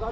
Ya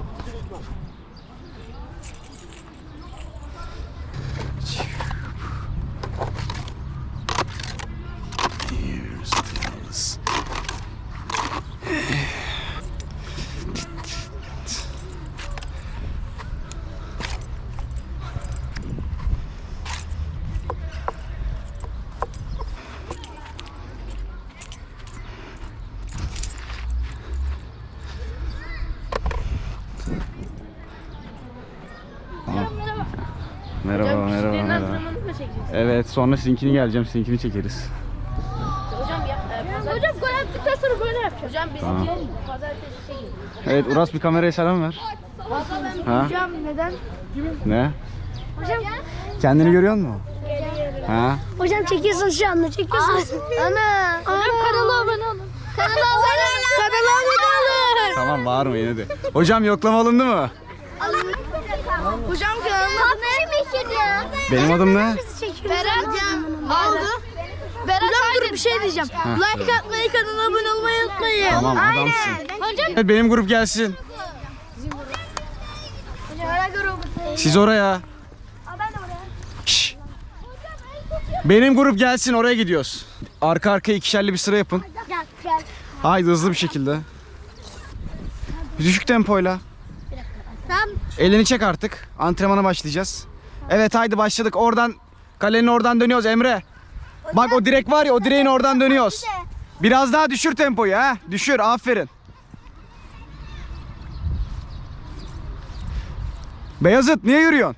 sonra sizinkini geleceğim, sizinkini çekeriz. Hocam yap. e, Hocam gol attıktan sonra böyle yapacağım. Hocam Tamam. bizimki pazartesi şey. Evet, Uras bir kameraya selam ver. Ha? Hocam neden? Ne? Hocam Kendini görüyor musun? Ha? Hocam çekiyorsun şu anda çekiyorsun. Ana. Hocam kanala abone olun. Kanala abone olun. Kanala abone olun. Tamam bağırma yine de. Hocam yoklama alındı mı? Hocam kanalın adı ne? Benim adım ne? Berat. Aldı. Berat hocam dur bir şey diyeceğim. Ha, like atmayı, kanala abone olmayı unutmayın. Tamam adamsın. Hocam. Benim grup gelsin. Siz oraya. Ben de oraya. Şşş. Benim grup gelsin oraya gidiyoruz. Arka arkaya ikişerli bir sıra yapın. Haydi hızlı bir şekilde. Düşük tempoyla. Elini çek artık. Antrenmana başlayacağız. Evet haydi başladık. Oradan kalenin oradan dönüyoruz Emre. Bak o direk var ya o direğin oradan dönüyoruz. Biraz daha düşür tempoyu ha. Düşür aferin. Beyazıt niye yürüyorsun?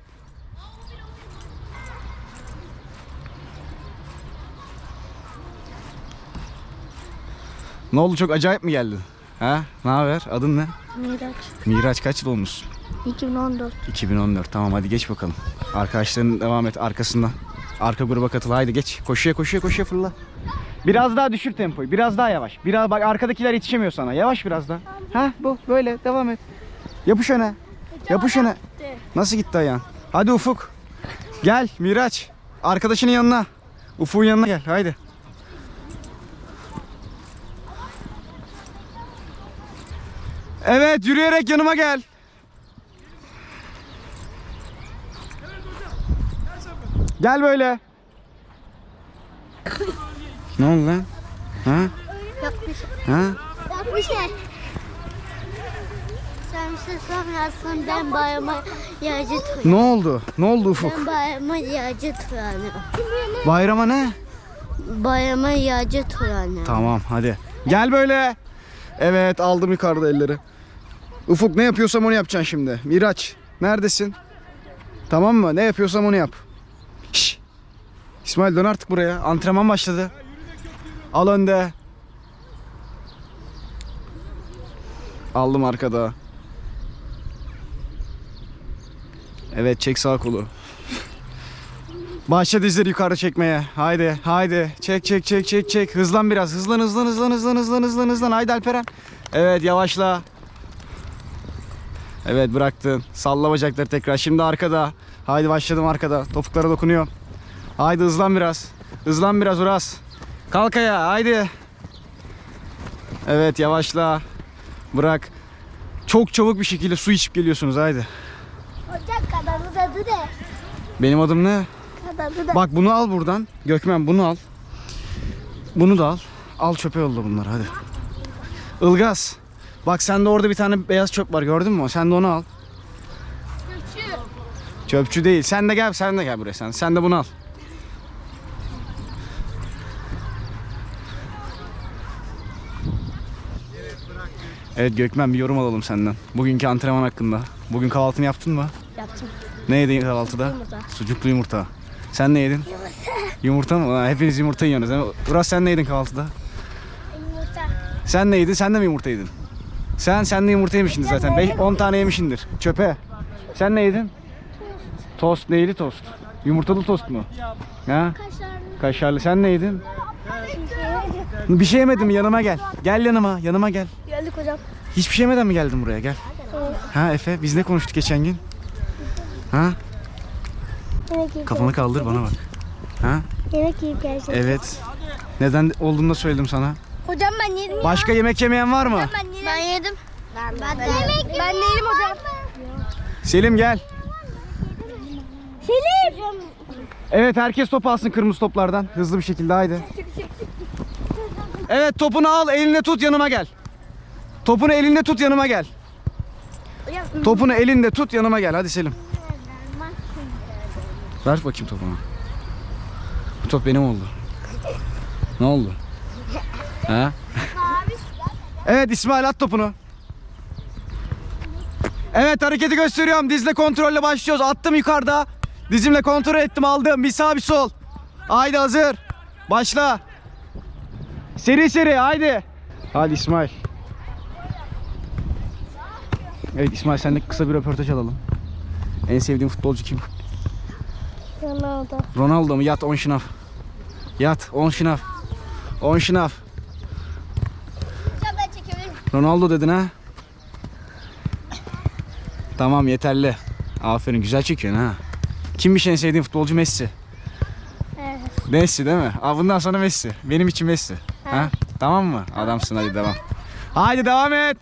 Ne oldu çok acayip mi geldin? Ha? Ne haber? Adın ne? Miraç. Miraç kaç yıl olmuşsun? 2014. 2014 tamam hadi geç bakalım. Arkadaşların devam et arkasından. Arka gruba katıl haydi geç. Koşuya koşuya koşuya fırla. Biraz daha düşür tempoyu. Biraz daha yavaş. Biraz bak arkadakiler yetişemiyor sana. Yavaş biraz daha. Ha bu böyle devam et. Yapış öne. Yapış öne. Nasıl gitti ayağın? Hadi Ufuk. Gel Miraç. Arkadaşının yanına. Ufuk'un yanına gel haydi. Evet yürüyerek yanıma gel. Gel böyle. ne oldu lan? Ha? Şey. Ha? Şey. Sen bir şey sormazsın ben bayama yağcı tutuyorum. Ne oldu? Ne oldu Ufuk? Ben bayama yağcı tutuyorum. Bayrama ne? Bayama yağcı tutuyorum. Tamam hadi. Gel böyle. Evet aldım yukarıda elleri. Ufuk ne yapıyorsam onu yapacaksın şimdi. Miraç neredesin? Tamam mı? Ne yapıyorsam onu yap. Şş. İsmail dön artık buraya. Antrenman başladı. Al önde. Aldım arkada. Evet çek sağ kolu. Başla dizleri yukarı çekmeye. Haydi, haydi. Çek, çek, çek, çek, çek. Hızlan biraz. Hızlan, hızlan, hızlan, hızlan, hızlan, hızlan, hızlan. Haydi Alperen. Evet, yavaşla. Evet, bıraktın. Salla bacakları tekrar. Şimdi arkada. Haydi başladım arkada. Topuklara dokunuyor. Haydi hızlan biraz. Hızlan biraz Uras. Kalk ayağa, haydi. Evet, yavaşla. Bırak. Çok çabuk bir şekilde su içip geliyorsunuz. Haydi. Hocam kanalı adı ne? Benim adım ne? Kanalı da. Bak bunu al buradan. Gökmen bunu al. Bunu da al. Al çöpe yolla bunları hadi. Ilgaz. Bak sende orada bir tane beyaz çöp var gördün mü? Sen de onu al. Çöpçü. Çöpçü değil. Sen de gel, sen de gel buraya sen. Sen de bunu al. Evet Gökmen bir yorum alalım senden. Bugünkü antrenman hakkında. Bugün kahvaltını yaptın mı? Yaptım. Ne yedin kahvaltıda? Yumurta. Sucuklu yumurta. Sen ne yedin? Yumurta mı? Ha, hepiniz yumurta yiyorsunuz. Uras sen ne yedin kahvaltıda? Yumurta. Sen ne yedin? Sen de mi yumurta yedin? Sen sen de yumurta yemişsindir zaten. 10 tane yemişindir. Çöpe. Sen ne yedin? Tost neyli tost? Yumurtalı tost mu? Ha? Kaşarlı. Kaşarlı. Sen ne yedin? Bir şey yemedin mi? Yanıma gel. Gel yanıma. Yanıma gel. Geldik hocam. Hiçbir şey yemeden mi geldin buraya? Gel. Ha Efe biz ne konuştuk geçen gün? Ha? Kafanı kaldır bana bak. Ha? yemek yiyip geleceğiz. Evet. Neden olduğunu da söyledim sana. Hocam ben yedim ya. Başka yemek yemeyen var mı? Ben yedim. Ben yedim. Ben, ben, ben değilim hocam. Selim gel. Selim. Evet herkes top alsın kırmızı toplardan. Hızlı bir şekilde haydi. Evet topunu al eline tut yanıma gel. Topunu elinde tut yanıma gel. Topunu elinde tut yanıma gel hadi Selim. Ver bakayım topunu. Bu top benim oldu. Ne oldu? Ha? Evet İsmail at topunu. Evet hareketi gösteriyorum. Dizle kontrolle başlıyoruz. Attım yukarıda. Dizimle kontrol ettim aldım. Bir sağ bir sol. Haydi hazır. Başla. Seri seri haydi. Hadi İsmail. Evet İsmail sen de kısa bir röportaj alalım. En sevdiğin futbolcu kim? Ronaldo. Ronaldo mu? Yat 10 şınav. Yat 10 şınav. 10 şınav. Ronaldo dedin ha? Tamam yeterli. Aferin güzel çekiyorsun ha. Kimmiş en sevdiğin futbolcu Messi? Evet. Messi değil mi? Aa, bundan sonra Messi. Benim için Messi. Ha? Tamam mı? Adamsın hadi devam. Haydi devam et.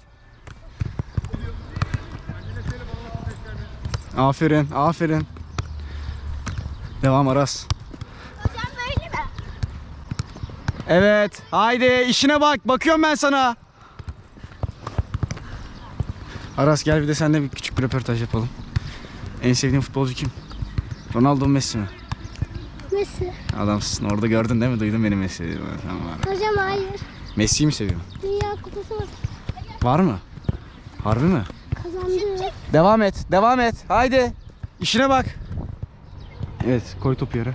Aferin, aferin. Devam Aras. Hocam böyle mi? Evet. Haydi işine bak. Bakıyorum ben sana. Aras gel bir de seninle bir küçük bir röportaj yapalım. En sevdiğin futbolcu kim? Ronaldo mu Messi mi? Messi. Adamsın. Orada gördün değil mi? Duydun benim Messi dediğimi. Tamam. Hocam hayır. Messi'yi mi seviyorsun? Dünya kupası var. Var mı? Harbi mi? Kazandı. Devam et. Devam et. Haydi. İşine bak. Evet. Koy topu yere.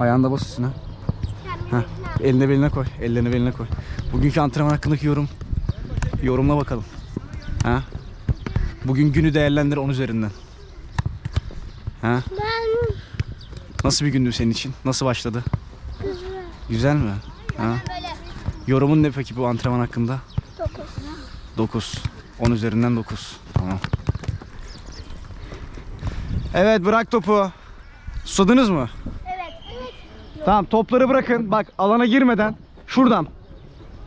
Ayağında bas üstüne. Heh. Eline beline koy. Ellerini beline koy. Bugünkü antrenman hakkındaki yorum. Yorumla bakalım. Ha? Bugün günü değerlendir 10 üzerinden. Ha? Ben Nasıl bir gündü senin için? Nasıl başladı? güzel. Güzel mi? Ha? Yorumun ne peki bu antrenman hakkında? dokuz. 9. 10 üzerinden 9. Tamam. Evet bırak topu. Susadınız mı? Evet. Evet. Tamam topları bırakın. Bak alana girmeden şuradan.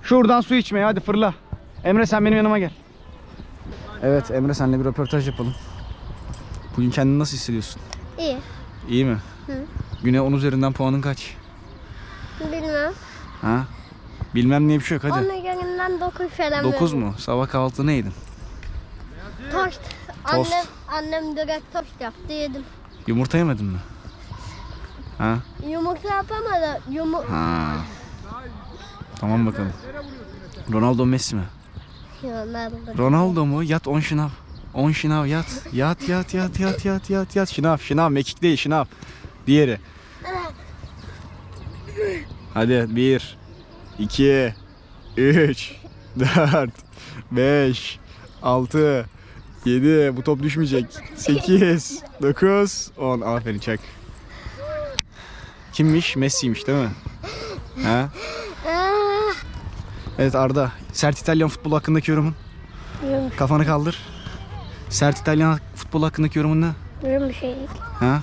Şuradan su içmeye hadi fırla. Emre sen benim yanıma gel. Evet Emre senle bir röportaj yapalım. Bugün kendini nasıl hissediyorsun? İyi. İyi mi? Hı. Güne 10 üzerinden puanın kaç? Bilmem. Ha? Bilmem diye bir şey yok hadi. Onun yanından dokuz falan 9 verdim. mu? Sabah kahvaltıda ne yedin? Tost. Tost. Annem, annem direkt tost yaptı yedim. Yumurta yemedin mi? Ha? Yumurta yapamadı. Yumu Ha. Tamam bakalım. Ronaldo Messi mi? Ronaldo. Mu? Yat 10 şınav. 10 şınav yat. Yat yat yat yat yat yat yat. Şınav şınav mekik değil şınav. Diğeri. Hadi 1 2 3 4 5 6 7 bu top düşmeyecek. 8 9 10 aferin çak. Kimmiş? Messi'ymiş değil mi? Ha? Evet Arda. Sert İtalyan futbolu hakkındaki yorumun. Diyorum, Kafanı kaldır. Sert İtalyan futbolu hakkındaki yorumun ne? diyorum bir şey. Ha?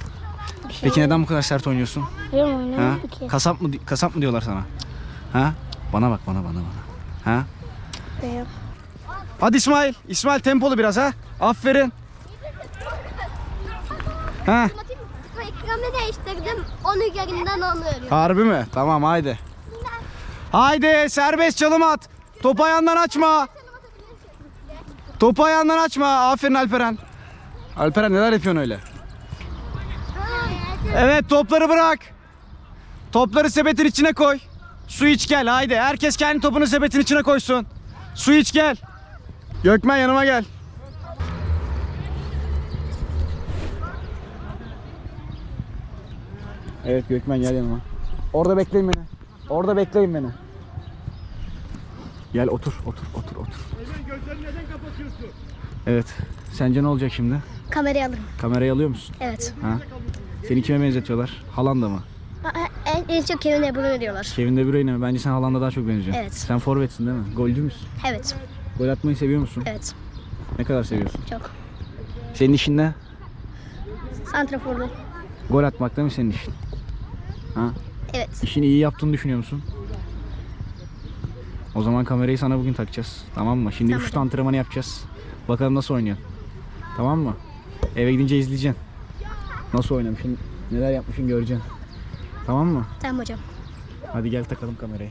Bir şey Peki neden bu kadar sert oynuyorsun? Diyorum Ha? oynamadım ki. Kasap mı kasap mı diyorlar sana? Ha? Bana bak bana bana bana. Ha? Diyorum. Hadi İsmail. İsmail tempolu biraz ha. Aferin. Ha? Ekranı değiştirdim. Onun üzerinden onu örüyorum. Harbi mi? Tamam haydi. Haydi serbest çalım at. Topu ayağından açma. Topu ayağından açma. Aferin Alperen. Alperen neler yapıyorsun öyle? Evet topları bırak. Topları sepetin içine koy. Su iç gel haydi. Herkes kendi topunu sepetin içine koysun. Su iç gel. Gökmen yanıma gel. Evet Gökmen gel yanıma. Orada bekleyin beni. Orada bekleyin beni. Gel otur, otur, otur, otur. Evet. Sence ne olacak şimdi? Kamerayı alırım. Kamerayı alıyor musun? Evet. Ha? Seni kime benzetiyorlar? Haaland'a mı? En, en çok Kevin De Bruyne diyorlar. Kevin De Bruyne mi? Bence sen Haaland'a daha çok benziyorsun. Evet. Sen forvetsin değil mi? Golcü müsün? Evet. Gol atmayı seviyor musun? Evet. Ne kadar seviyorsun? Çok. Senin işin ne? Santraforlu. Gol atmak değil mi senin işin? Ha? Evet. İşini iyi yaptığını düşünüyor musun? O zaman kamerayı sana bugün takacağız. Tamam mı? Şimdi bir şut antrenmanı yapacağız. Bakalım nasıl oynuyorsun. Tamam mı? Eve gidince izleyeceksin. Nasıl oynamışsın, neler yapmışsın göreceksin. Tamam mı? Tamam hocam. Hadi gel takalım kamerayı.